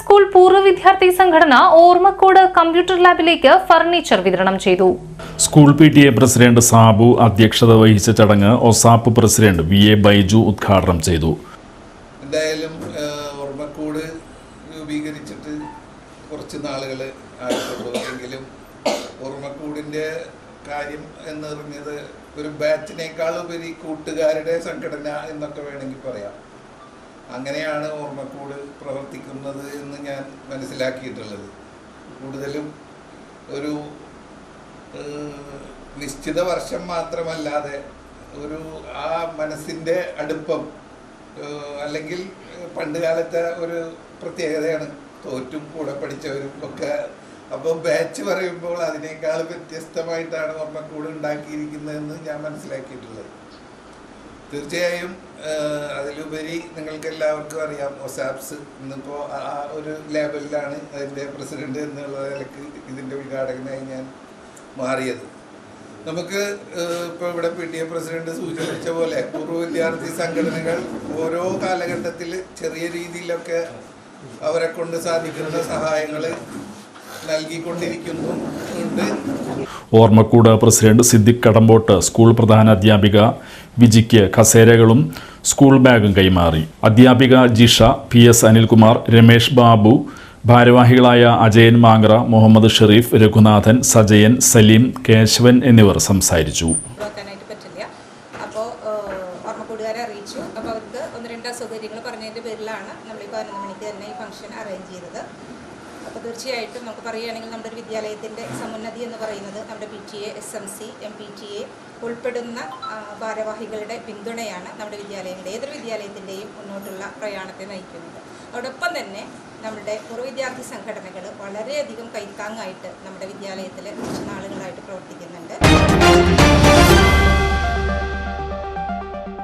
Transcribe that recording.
School പൂർവ വിദ്യാർത്ഥി സംഘടന ഓർമ്മക്കോട് കമ്പ്യൂട്ടർ ലാബിലേക്ക് ഫർണിച്ചർ വിതരണം ചെയ്തു. School P T A president Sabu അധ്യക്ഷത വഹിച്ച ചടങ്ങ് ഒസാപ്പ് പ്രസിഡന്റ് വി എ ബൈജു ഉദ്ഘാടനം ചെയ്തു. എന്തായാലും ഓർമ്മക്കൂട് രൂപീകരിച്ചിട്ട് കുറച്ച് നാളുകൾ ആയിട്ടുള്ളൂ. എങ്കിലും ഓർമ്മക്കൂടിന്റെ കാര്യം എന്ന് പറഞ്ഞത് ഒരു ബാച്ചിനേക്കാൾ ഉപരി കൂട്ടുകാരുടെ സംഘടന എന്നൊക്കെ വേണമെങ്കിൽ പറയാം. അങ്ങനെയാണ് ഓർമ്മക്കൂട് പ്രവർത്തിക്കുന്നത് എന്ന് ഞാൻ മനസ്സിലാക്കിയിട്ടുള്ളത്. കൂടുതലും ഒരു നിശ്ചിത വർഷം മാത്രമല്ലാതെ ഒരു ആ മനസ്സിന്റെ അടുപ്പം അല്ലെങ്കിൽ പണ്ട് കാലത്തെ ഒരു പ്രത്യേകതയാണ് തോറ്റും കൂടെ പഠിച്ചവരും ഒക്കെ. അപ്പോൾ ബാച്ച് പറയുമ്പോൾ അതിനേക്കാൾ വ്യത്യസ്തമായിട്ടാണ് ഓർമ്മക്കൂട് ഉണ്ടാക്കിയിരിക്കുന്നതെന്ന് ഞാൻ മനസ്സിലാക്കിയിട്ടുള്ളത്. തീർച്ചയായും അതിലുപരി നിങ്ങൾക്ക് എല്ലാവർക്കും അറിയാം ഒസാപ്സ് ഇന്നിപ്പോൾ ആ ഒരു ലേബലിലാണ് അതിന്റെ പ്രസിഡന്റ് എന്നുള്ള നിലയ്ക്ക് ഇതിന്റെ ഉദ്ഘാടകനായി ഞാൻ മാറിയത്. നമുക്ക് ഇപ്പോൾ ഇവിടെ പി ടി എ പ്രസിഡന്റ് സൂചിപ്പിച്ച പോലെ പൂർവ വിദ്യാർത്ഥി സംഘടനകൾ ഓരോ കാലഘട്ടത്തിൽ ചെറിയ രീതിയിലൊക്കെ അവരെ കൊണ്ട് സാധിക്കുന്ന സഹായങ്ങൾ നൽകിക്കൊണ്ടിരിക്കുന്നുണ്ട് ഓർമ്മക്കൂട് പ്രസിഡന്റ് സിദ്ദിഖ് കടമ്പോട്ട് സ്കൂൾ പ്രധാന അധ്യാപിക വിജിക്ക് കസേരകളും സ്കൂൾ ബാഗും കൈമാറി. അധ്യാപിക ജിഷ പി എസ് അനിൽകുമാർ രമേഷ് ബാബു ഭാരവാഹികളായ അജയൻ മാങ്ക്ര മുഹമ്മദ് ഷെറീഫ് രഘുനാഥൻ സജയൻ സലീം കേശവൻ എന്നിവർ സംസാരിച്ചു. പറ്റില്ല. അപ്പോൾ ഓർമ്മക്കൂടുകാരെ അറിയിച്ചു. അപ്പോൾ അവർക്ക് ഒന്ന് രണ്ട് അസൗകര്യങ്ങൾ പറഞ്ഞതിന്റെ പേരിലാണ് നമ്മൾ ഈ പതിനൊന്ന് മണിക്ക് തന്നെ ഈ ഫംഗ്ഷൻ അറേഞ്ച് ചെയ്തത്. അപ്പോൾ തീർച്ചയായിട്ടും നമുക്ക് പറയുകയാണെങ്കിൽ നമ്മുടെ ഒരു വിദ്യാലയത്തിന്റെ സമുന്നതി എന്ന് പറയുന്നത് നമ്മുടെ P T A S M C M P T A ഉൾപ്പെടുന്ന ഭാരവാഹികളുടെ പിന്തുണയാണ് നമ്മുടെ വിദ്യാലയങ്ങളുടെ ഏതൊരു വിദ്യാലയത്തിന്റെയും മുന്നോട്ടുള്ള പ്രയാണത്തെ നയിക്കുന്നത്. അതോടൊപ്പം തന്നെ നമ്മുടെ പൂർവ വിദ്യാർത്ഥി സംഘടനകൾ വളരെയധികം കൈത്താങ്ങായിട്ട് നമ്മുടെ വിദ്യാലയത്തിൽ കുറച്ച് നാളുകളായിട്ട് പ്രവർത്തിക്കുന്നുണ്ട്.